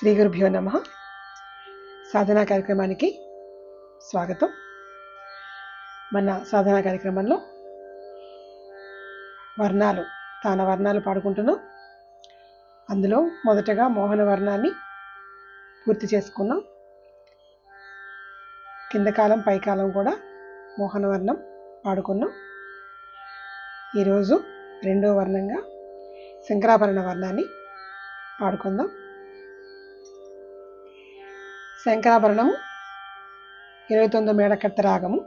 శ్రీ గురుభ్యో నమ. సాధనా కార్యక్రమానికి స్వాగతం. మన సాధనా కార్యక్రమంలో వర్ణాలు తాన వర్ణాలు పాడుకుంటున్నాం. అందులో మొదటగా మోహన వర్ణాన్ని పూర్తి చేసుకున్నాం. కింద కాలం పైకాలం కూడా మోహన వర్ణం పాడుకున్నాం. ఈరోజు రెండో వర్ణంగా శంకరాభరణ వర్ణాన్ని పాడుకుందాం. శంకరాభరణము ఇరవై తొమ్మిది మేడకట్ట రాగము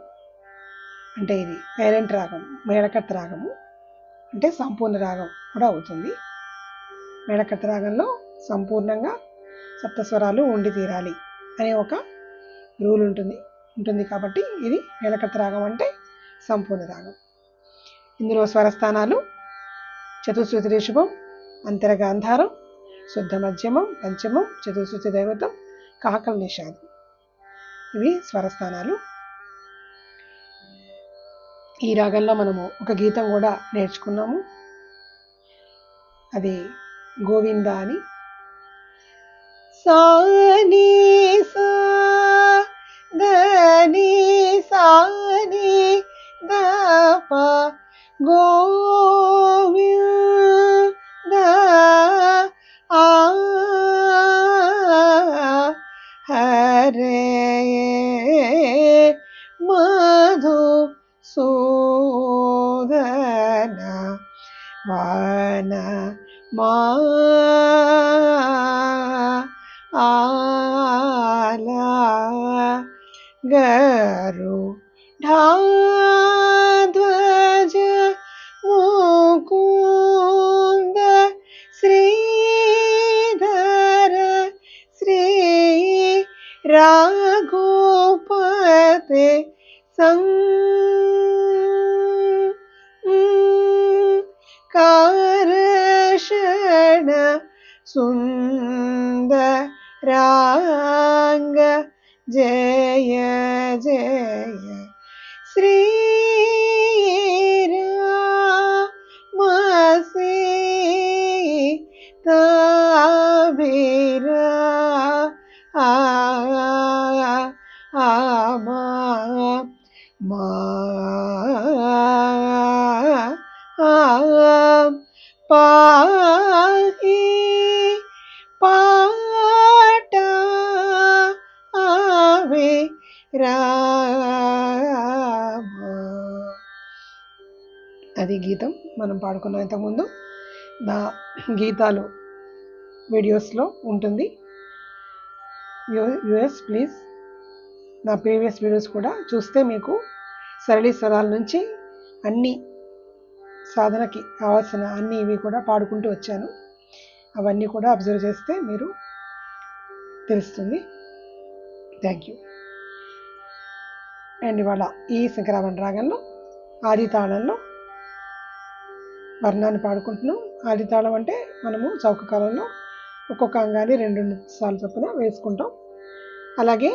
అంటే ఇది పేరెంట్ రాగం మేడకట్ట రాగము అంటే సంపూర్ణ రాగం కూడా అవుతుంది. మేడకట్ట రాగంలో సంపూర్ణంగా సప్తస్వరాలు ఉండి తీరాలి అనే ఒక రూల్ ఉంటుంది ఉంటుంది కాబట్టి ఇది మేడకట్ట రాగం అంటే సంపూర్ణ రాగం. ఇందులో స్వరస్థానాలు చతుశ్రుతి రిషభం అంతర గాంధారం శుద్ధ మధ్యమం పంచమం చతుశ్రుతి దైవతం కాకల నిషాదం ఇవి స్వరస్థానాలు. ఈ రాగంలో మనము ఒక గీతం కూడా నేర్చుకున్నాము. అది గోవింద అని. సా മധു സൂദന വന ആല ഗരു ഢാ കാരണ സുന്ദരാംഗ ജയ ജയ పాహి పాట ఆవే రామ. అది గీతం మనం పాడుకున్నాం ఇంతకుముందు. నా గీతాలు వీడియోస్లో ఉంటుంది. యుఎస్ ప్లీజ్. నా ప్రీవియస్ వీడియోస్ కూడా చూస్తే మీకు సరళి స్వరాల నుంచి అన్నీ సాధనకి కావాల్సిన అన్ని ఇవి కూడా పాడుకుంటూ వచ్చాను. అవన్నీ కూడా అబ్జర్వ్ చేస్తే మీరు తెలుస్తుంది. థ్యాంక్ యూ అండ్ ఇవాళ ఈ శంకరావణ రాగంలో ఆది తాళంలో వర్ణాన్ని పాడుకుంటున్నాం. ఆది తాళం అంటే మనము చౌక కాలంలో ఒక్కొక్క అంగాన్ని రెండు రెండు సార్లు చొప్పున వేసుకుంటాం. అలాగే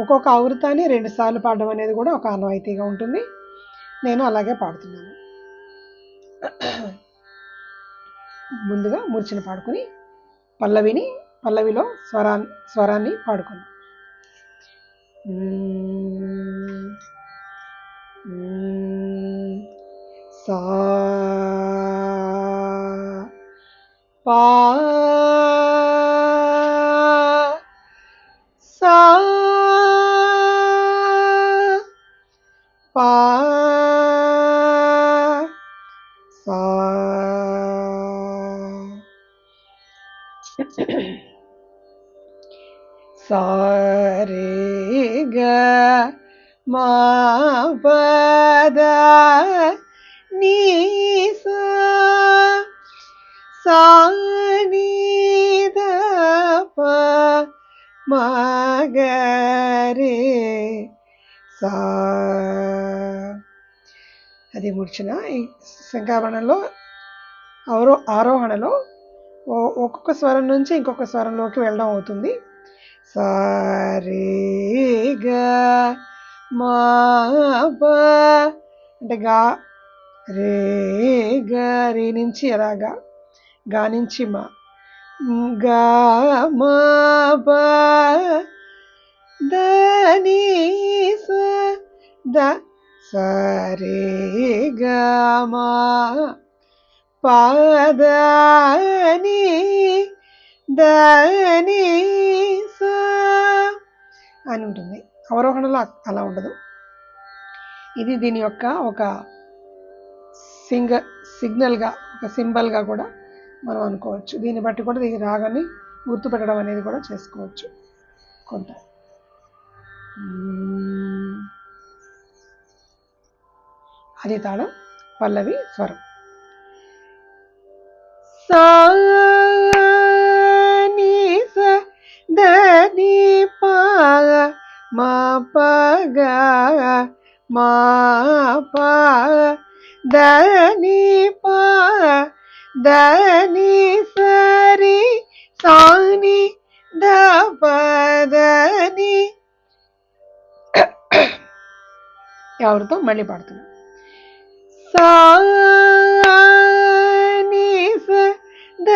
ఒక్కొక్క ఆవృతాన్ని రెండు సార్లు పాడడం అనేది కూడా ఒక ఆనవాయితీగా ఉంటుంది. నేను అలాగే పాడుతున్నాను. ముందుగా మూర్ఛన పాడుకుని పల్లవిని పల్లవిలో స్వరా స్వరాన్ని పాడుకుందాం. సా పా సా సారే గ మా పద నీ సా సా నీ మా సా. అది ముడిచిన ఈ శంఖాభరణలో అవరో ఆరోహణలో ఒక్కొక్క స్వరం నుంచి ఇంకొక స్వరంలోకి వెళ్ళడం అవుతుంది. సారే గ మా అంటే గా రే గ రే నుంచి ఎలాగా గా నుంచి మా గా మా పా. దని స ద సరే గా మా పాదని దని అని ఉంటుంది. అవరోహణలో అలా ఉండదు. ఇది దీని యొక్క ఒక సింగ సిగ్నల్గా ఒక సింబల్గా కూడా మనం అనుకోవచ్చు. దీన్ని బట్టి కూడా దీని రాగాన్ని గుర్తుపెట్టడం అనేది కూడా చేసుకోవచ్చు. కొంత. అది తాళం పల్లవి స్వరం. సా ని స ద ని పా మా ప గ మా ప ద ని ప ద ని స రి సా ని ద ప ద ని ఎవరితో మళ్ళీ పాడుతున్నాం సా ని స ద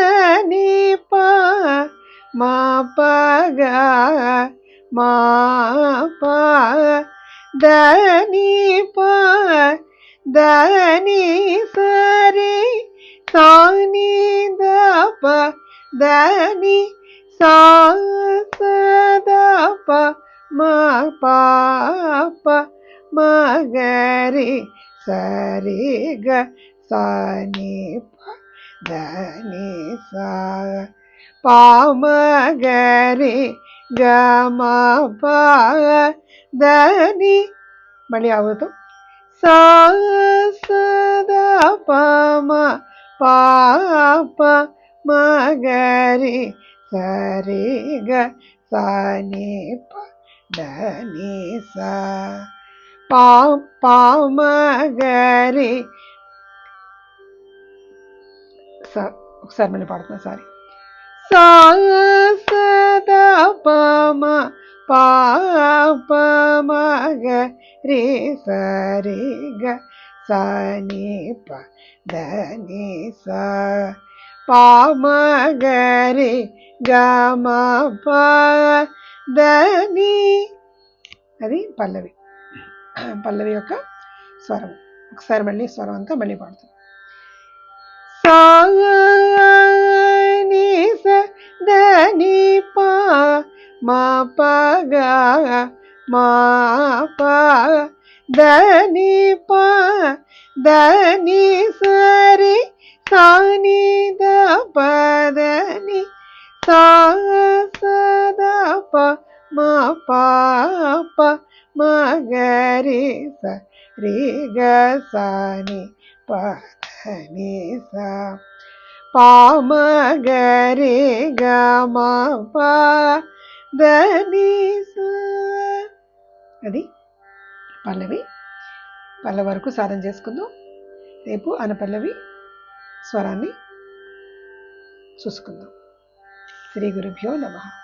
ని ప మా ప గ మా ప ద ని ప ద ని స రి సా ని ద ప ద ని సా స ద ప మా ప ప మ గ రి స రి గ సా ని ప ద ని సా పా మ గ రి గ మ ప ద ని మళ్ళీ అవుతాం సా స ద ప మ పా ప మ గ రి స రి గ సా ని ప ద ని సా పా పా మ గ రి స ఒకసారి మళ్ళీ పాడుతున్నా సారీ సా స ద ప మ పా ప మ గ రి స రి గ సా ని ప ద ని సా పా మ గ రి గ మ ప ద ని అది పల్లవి పల్లవి యొక్క స్వరం ఒకసారి మళ్ళీ స్వరం అంతా మళ్ళీ పాడుతాం సా ని స ద ని ప మా ప మా ప ధని ప ధని సరి సాని ద పదని సా సద ప మా పాప మగరి మ గ రి స రి గ సా ని ప ద ని సా. పా మ గ రి గ అది పల్లవి. పల్లవి వరకు సాధన చేసుకుందాం. రేపు అనపల్లవి స్వరాన్ని చూసుకుందాం. శ్రీ గురుభ్యో నమః.